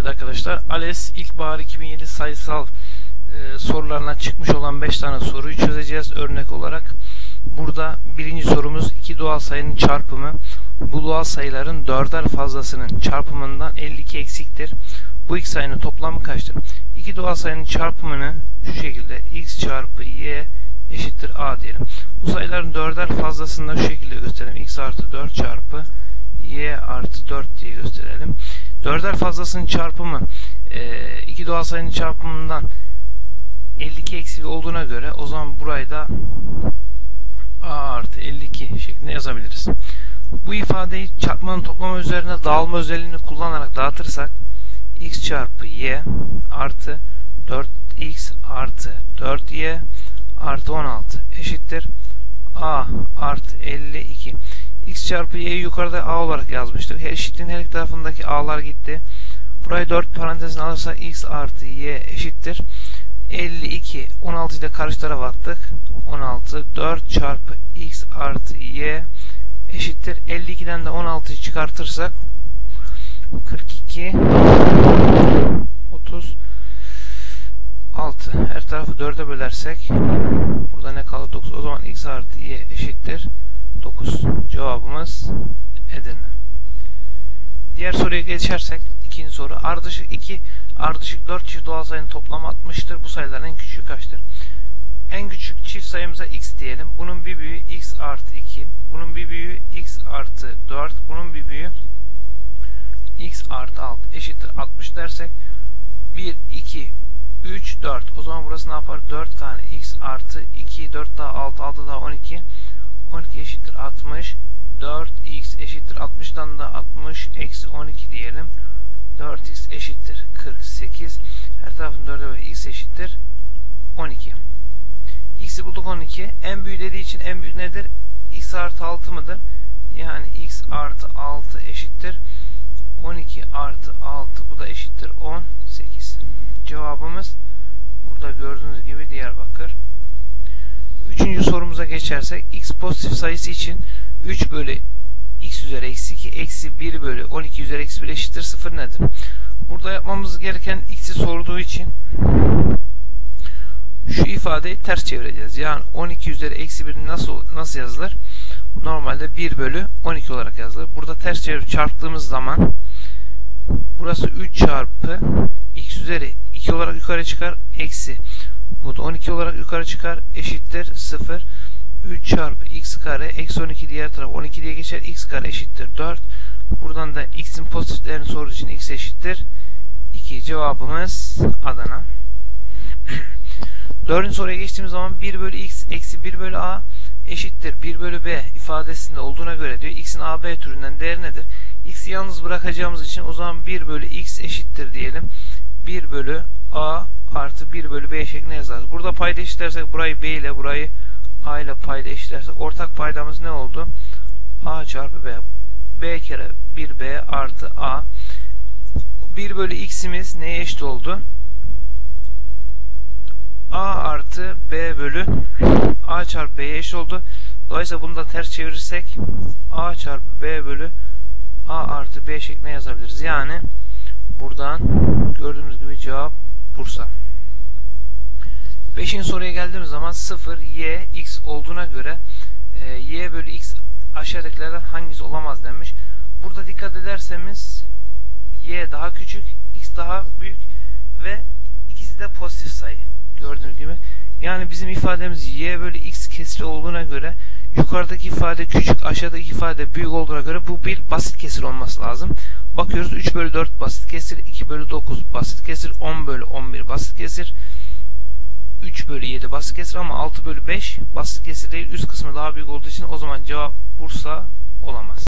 Evet arkadaşlar ALES İlkbahar 2007 sayısal e, sorularına çıkmış olan 5 tane soruyu çözeceğiz örnek olarak. Burada birinci sorumuz iki doğal sayının çarpımı. Bu doğal sayıların dörder fazlasının çarpımından 52 eksiktir. Bu iki sayının toplamı kaçtır? İki doğal sayının çarpımını şu şekilde x çarpı y eşittir a diyelim. Bu sayıların dörder fazlasını da şu şekilde gösterelim. x artı 4 çarpı y artı 4 diye gösterelim. Dörder fazlasının çarpımı e, iki doğal sayının çarpımından 52 eksik olduğuna göre o zaman burayı da a artı 52 şeklinde yazabiliriz. Bu ifadeyi çarpmanın toplama üzerine dağılma özelliğini kullanarak dağıtırsak x çarpı y artı 4x artı 4y artı 16 eşittir a artı 52 x çarpı y'yi yukarıda a olarak yazmıştık. Her eşitliğin her iki tarafındaki a'lar gitti. Burayı 4 parantezine alırsak x artı y eşittir. 52 16'yı da karşı tarafa attık. 16 4 çarpı x artı y eşittir. 52'den de 16'yı çıkartırsak 42 30 6 her tarafı 4'e bölersek burada ne kalır 9 o zaman x artı y eşittir. 9 cevabımız Edirne. Diğer soruya geçersek ikinci soru. Ardışık 2 ardışık 4 çift doğal sayının toplamı 60'tır bu sayıların en küçüğü kaçtır? En küçük çift sayımıza x diyelim. Bunun bir büyüğü x artı 2 bunun bir büyüğü x artı 4 bunun bir büyüğü x artı 6 eşittir 60 dersek 1 2 3, 4. O zaman burası ne yapar? 4 tane x artı 2, 4 daha 6, 6 daha 12. 12 eşittir 60. 4x eşittir 60'dan da 60 eksi 12 diyelim. 4x eşittir 48. Her tarafın 4'e bölü x eşittir 12. x'i bulduk 12. En büyük dediği için en büyük nedir? x artı 6 mıdır? Yani x artı 6 eşittir 12 artı 6 bu da eşittir 18. Cevabımız burada gördüğünüz gibi Diyarbakır. Üçüncü sorumuza geçersek x pozitif sayısı için 3 bölü x üzeri eksi 2 eksi 1 bölü 12 üzeri eksi 1 eşittir 0 nedir? Burada yapmamız gereken x'i sorduğu için şu ifadeyi ters çevireceğiz. Yani 12 üzeri eksi 1 nasıl, nasıl yazılır? Normalde 1 bölü 12 olarak yazılır. Burada ters çevirip çarptığımız zaman burası 3 çarpı x üzeri 2 olarak yukarı çıkar eksi. Bu da 12 olarak yukarı çıkar eşittir 0 3 çarpı x kare eksi 12 diğer taraf 12 diye geçer x kare eşittir 4 buradan da x'in pozitif değerini sorduğu için x eşittir. 2 cevabımız Adana. Dördüncü soruya geçtiğimiz zaman 1 bölü x eksi 1 bölü a eşittir 1 bölü b ifadesinde olduğuna göre diyor x'in a b türünden değeri nedir? x'i yalnız bırakacağımız için o zaman 1 bölü x eşittir diyelim 1 bölü a artı 1 bölü b şeklinde yazarız. Burada payda eşitlersek burayı b ile burayı a ile payda eşitlersek ortak paydamız ne oldu? a çarpı b. b kere 1b artı a. 1 bölü x'imiz neye eşit oldu? a artı b bölü a çarpı b'ye eşit oldu. Dolayısıyla bunu da ters çevirirsek a çarpı b bölü a artı b şeklinde yazabiliriz. Yani buradan gördüğümüz gibi cevap Bursa. Beşinci soruya geldiğimiz zaman 0 y x olduğuna göre e, y bölü x aşağıdakilerden hangisi olamaz denmiş. Burada dikkat ederseniz y daha küçük, x daha büyük ve ikisi de pozitif sayı. Gördüğünüz gibi. Yani bizim ifademiz y bölü x kesri olduğuna göre yukarıdaki ifade küçük, aşağıdaki ifade büyük olduğuna göre bu bir basit kesir olması lazım. Bakıyoruz 3 bölü 4 basit kesir, 2 bölü 9 basit kesir, 10 bölü 11 basit kesir, 3 bölü 7 basit kesir ama 6 bölü 5 basit kesir değil. Üst kısmı daha büyük olduğu için o zaman cevap Bursa olamaz.